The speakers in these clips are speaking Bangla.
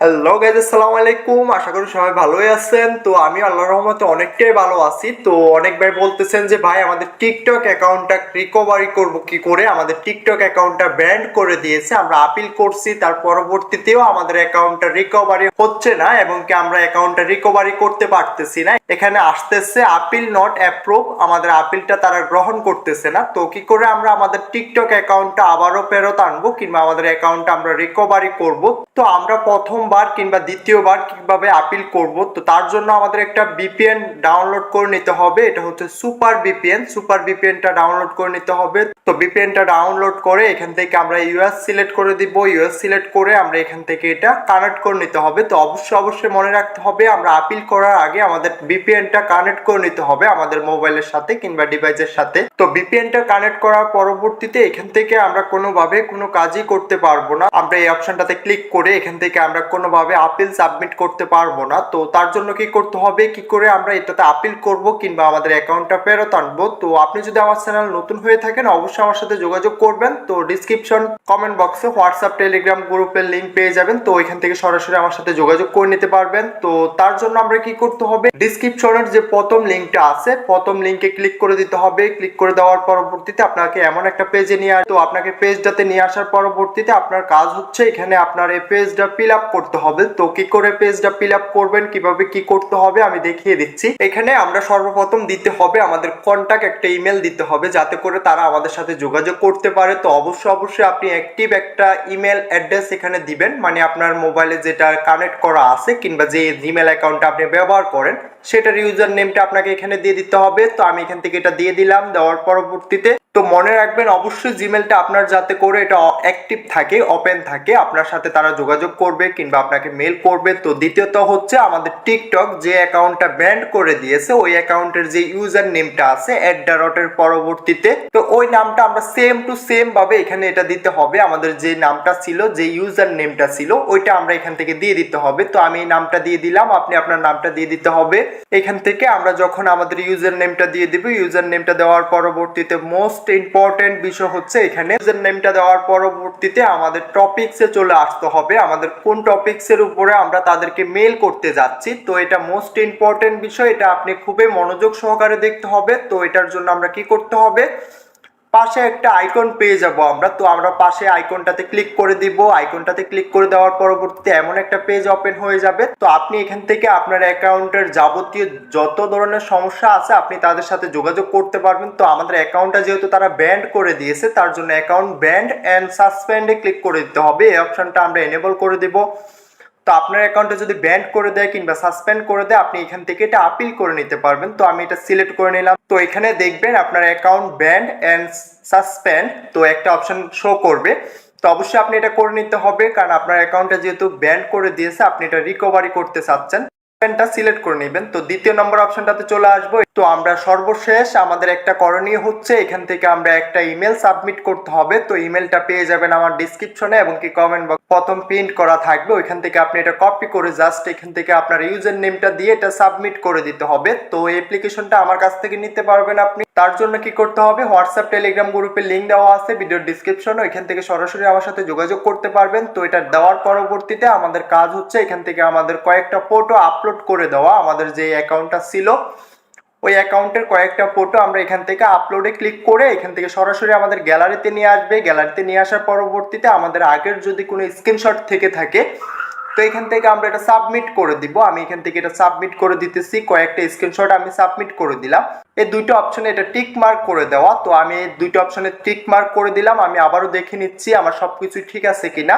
হ্যালো গাইজ আসসালামু আলাইকুম। আশা করি সবাই ভালোই আছেন। তো আমি আল্লাহ রহমতে অনেকটাই ভালো আছি। তো অনেক ভাই বলতেছেন যে, ভাই, আমাদের টিকটক অ্যাকাউন্টটা রিকভারি করব কি করে? আমাদের টিকটক অ্যাকাউন্টটা ব্যান্ড করে দিয়েছে। আমরা আপিল করছি, তার পরবর্তীতেও আমাদের অ্যাকাউন্টটা রিকভারি হচ্ছে না, এবং কি আমরা অ্যাকাউন্টটা রিকভারি করতে পারতেছি না। এখানে আসতেছে আপিল নট অ্যাপ্রুভ আমাদের আপিলটা তারা গ্রহণ করতেছে না। তো কি করে আমরা আমাদের টিকটক অ্যাকাউন্টটা আবারও ফেরত আনব কিংবা আমাদের অ্যাকাউন্টটা আমরা রিকভারি করব? তো আমরা প্রথমবার কিংবা দ্বিতীয়বার কীভাবে আপিল করব? তো তার জন্য আমাদের একটা বিপিএন ডাউনলোড করে নিতে হবে। এটা হচ্ছে সুপার বিপিএন সুপার বিপিএনটা ডাউনলোড করে নিতে হবে। তো বিপিএনটা ডাউনলোড করে এখান থেকে আমরা ইউএস সিলেক্ট করে দিব। ইউএস সিলেক্ট করে আমরা এখান থেকে এটা কানেক্ট করে নিতে হবে। তো অবশ্যই অবশ্যই মনে রাখতে হবে, আমরা আপিল করার আগে আমাদের বিপিএনটা কানেক্ট করে নিতে হবে আমাদের মোবাইলের সাথে কিংবা ডিভাইসের সাথে। তো বিপিএনটা কানেক্ট করার পরবর্তীতে এখান থেকে আমরা কোনোভাবে কোনো কাজই করতে পারব না। আমরা এই অপশনটাতে ক্লিক করে এখান থেকে আমরা কোনোভাবে আপিল সাবমিট করতে পারব না। তো তার জন্য কি করতে হবে, কি করে আমরা এটাতে আপিল করব কিংবা আমাদের অ্যাকাউন্টটা ফেরত আনব। তো আপনি যদি আমার চ্যানেল নতুন হয়ে থাকেন, অবশ্যই আমার সাথে যোগাযোগ করবেন। তো ডিসক্রিপশন কমেন্ট বক্সে হোয়াটসঅ্যাপ টেলিগ্রাম গ্রুপের লিঙ্ক পেয়ে যাবেন। তো ওইখান থেকে সরাসরি আমার সাথে যোগাযোগ করে নিতে পারবেন। তো তার জন্য আমরা কি করতে হবে? ডিসক্রিপশনের যে প্রথম লিঙ্কটা আছে, প্রথম লিঙ্কে ক্লিক করে দিতে হবে। ক্লিক করে দেওয়ার পরবর্তীতে আপনাকে এমন একটা পেজে নিয়ে তো আপনাকে পেজটাতে নিয়ে আসার পরবর্তীতে আপনার কাজ হচ্ছে এখানে আপনার এই পেজটা ফিল আপ করতে হবে। তো কি করে পেজটা ফিল আপ করবেন? কীভাবে কি করতে হবে? আমি দেখিয়ে দিচ্ছি। এখানে আমরা সর্বপ্রথম দিতে হবে আমাদের কন্টাক্ট একটা ইমেল দিতে হবে। যাতে করে তারা আমাদের সাথে যোগাযোগ করতে পারে, তো অবশ্যই অবশ্যই আপনি অ্যাক্টিভ একটা ইমেল অ্যাড্রেস এখানে দিবেন। মানে আপনার মোবাইলে যেটা কানেক্ট করা আছে কিংবা যে জিমেল অ্যাকাউন্টটা আপনি ব্যবহার করেন, সেটার ইউজার নেমটা আপনাকে এখানে দিয়ে দিতে হবে। তো আমি এখান থেকে এটা দিয়ে দিলাম। দেওয়ার পরবর্তীতে মনে রাখবেন, অবশ্যই জিমেলটা আপনার যাতে করে এটা অ্যাক্টিভ থাকে ওপেন থাকে, আপনার সাথে তারা যোগাযোগ করবে কিংবা আপনাকে মেল করবে। তো দ্বিতীয়ত হচ্ছে আমাদের টিকটক যে অ্যাকাউন্টটা ব্যান্ড করে দিয়েছে, ওই অ্যাকাউন্টের যে ইউজার নেমটা আছে অ্যাট পরবর্তীতে, তো ওই নামটা আমরা সেম টু সেম ভাবে এখানে এটা দিতে হবে। আমাদের যে নামটা ছিল, যে ইউজার নেমটা ছিল, ওইটা আমরা এখান থেকে দিয়ে দিতে হবে। তো আমি এই নামটা দিয়ে দিলাম, আপনি আপনার নামটা দিয়ে দিতে হবে। এখান থেকে আমরা যখন আমাদের ইউজার নেমটা দিয়ে দিব ইউজার নেমটা দেওয়ার পরবর্তীতে মোস্ট ইম্পর্টেন্ট বিষয় হচ্ছে এখানে ইউজার নেমটা দেওয়ার পরবর্তীতে আমাদের টপিকসে চলে আসতে হবে। আমাদের কোন টপিকসের উপরে আমরা তাদেরকে মেল করতে যাচ্ছি। তো এটা মোস্ট ইম্পর্টেন্ট বিষয়। এটা আপনি খুবই মনোযোগ সহকারে দেখতে হবে। তো এটার জন্য আমরা কি করতে হবে? পাশে একটা আইকন পেয়ে যাব আমরা। তো আমরা পাশে আইকনটাতে ক্লিক করে দিব। আইকনটাতে ক্লিক করে দেওয়ার পরবর্তীতে এমন একটা পেজ ওপেন হয়ে যাবে। তো আপনি এখান থেকে আপনার অ্যাকাউন্টের যাবতীয় যত ধরনের সমস্যা আছে, আপনি তাদের সাথে যোগাযোগ করতে পারবেন। তো আমাদের অ্যাকাউন্টটা যেহেতু তারা ব্যান্ড করে দিয়েছে, তার জন্য অ্যাকাউন্ট ব্যান্ড অ্যান্ড সাসপেন্ডে ক্লিক করে দিতে হবে। এই অপশনটা আমরা এনেবল করে দেব। তো আপনার অ্যাকাউন্টে যদি ব্যান্ড করে দেয় কিংবা সাসপেন্ড করে দেয়, আপনি এখান থেকে এটা আপিল করে নিতে পারবেন। তো আমি এটা সিলেক্ট করে নিলাম। তো এখানে দেখবেন আপনার অ্যাকাউন্ট ব্যান্ড অ্যান্ড সাসপেন্ড তো একটা অপশন শো করবে। তো অবশ্যই আপনি এটা করে নিতে হবে, কারণ আপনার অ্যাকাউন্টটা যেহেতু ব্যান্ড করে দিয়েছে, আপনি এটা রিকভারি করতে চাচ্ছেন। অপশনটা সিলেক্ট করে নেবেন। তো দ্বিতীয় নম্বর অপশনটাতে চলে আসব। তো আমরা সর্বশেষ আমাদের একটা করণীয় হচ্ছে, এখান থেকে আমরা একটা ইমেল সাবমিট করতে হবে। তো ইমেলটা পেয়ে যাবেন আমার ডিসক্রিপশনে এবং কি কমেন্ট বক্স প্রথম প্রিন্ট করা থাকবে, ওইখান থেকে আপনি এটা কপি করে জাস্ট এখান থেকে আপনার ইউজার নেমটা দিয়ে এটা সাবমিট করে দিতে হবে। তো অ্যাপ্লিকেশনটা আমার কাছ থেকে নিতে পারবেন আপনি। তার জন্য কি করতে হবে? হোয়াটসঅ্যাপ টেলিগ্রাম গ্রুপের লিঙ্ক দেওয়া আছে ভিডিওর ডিসক্রিপশনে এখান থেকে সরাসরি আমার সাথে যোগাযোগ করতে পারবেন। তো এটা দেওয়ার পরবর্তীতে আমাদের কাজ হচ্ছে এখান থেকে আমাদের কয়েকটা ফটো আপলোড করে দেওয়া। আমাদের যে অ্যাকাউন্টটা ছিল ওই অ্যাকাউন্টের কয়েকটা ফটো আমরা এখান থেকে আপলোডে ক্লিক করে এখান থেকে সরাসরি আমাদের গ্যালারিতে নিয়ে আসবে। গ্যালারিতে নিয়ে আসার পরবর্তীতে আমাদের আগের যদি কোনো স্ক্রিনশট থেকে থাকে, তো এখান থেকে আমরা এটা সাবমিট করে দিব। আমি এখান থেকে এটা সাবমিট করে দিতেছি। কয়েকটা স্ক্রিনশট আমি সাবমিট করে দিলাম। এই দুইটা অপশনে এটা টিক মার্ক করে দেওয়া। তো আমি এই দুইটা অপশনে টিক মার্ক করে দিলাম। আমি আবারও দেখে নিচ্ছি আমার সব কিছু ঠিক আছে কিনা।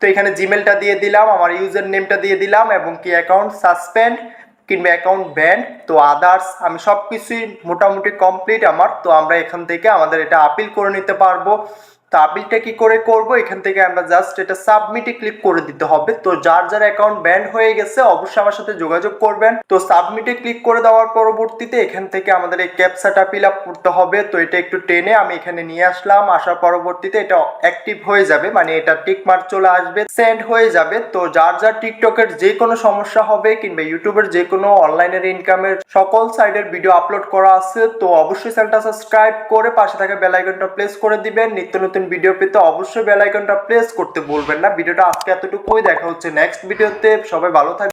তো এখানে জিমেলটা দিয়ে দিলাম, আমার ইউজার নেমটা দিয়ে দিলাম এবং কি অ্যাকাউন্ট সাসপেন্ড কিংবা অ্যাকাউন্ট ব্যান্ড তো আদার্স আমি সব কিছুই মোটামুটি কমপ্লিট আমার, তো আমরা এখান থেকে আমাদের এটা আপিল করে নিতে পারব। তো আপিলটা কি করে করব? এখান থেকে আমরা জাস্ট এটা সাবমিটে ক্লিক করে দিতে হবে। তো যার যার অ্যাকাউন্ট ব্যান্ড হয়ে গেছে, অবশ্যই আমার সাথে যোগাযোগ করবেন। তো সাবমিটে ক্লিক করে দেওয়ার পরবর্তীতে এখান থেকে আমাদের এই ক্যাপসাটা ফিল আপ করতে হবে। তো এটা একটু টেনে আমি এখানে নিয়ে আসলাম। আসার পরবর্তীতে এটা অ্যাক্টিভ হয়ে যাবে মানে এটা টিক মার্ক চলে আসবে সেন্ড হয়ে যাবে। তো যার যার টিকটকের যে কোনো সমস্যা হবে, কিংবা ইউটিউবের যে কোনো অনলাইনের ইনকামের সকল সাইডের ভিডিও আপলোড করা আছে, তো অবশ্যই চ্যানেলটা সাবস্ক্রাইব করে পাশে থাকা বেল আইকনটা প্লেস করে দিবেন। নিত্য নতুন নতুন ভিডিও পেতে অবশ্যই বেল আইকনটা প্রেস করতে বলবেন না। ভিডিওটা আজকে এতটুকুই। দেখা হচ্ছে নেক্সট ভিডিওতে সবাই ভালো থাকবে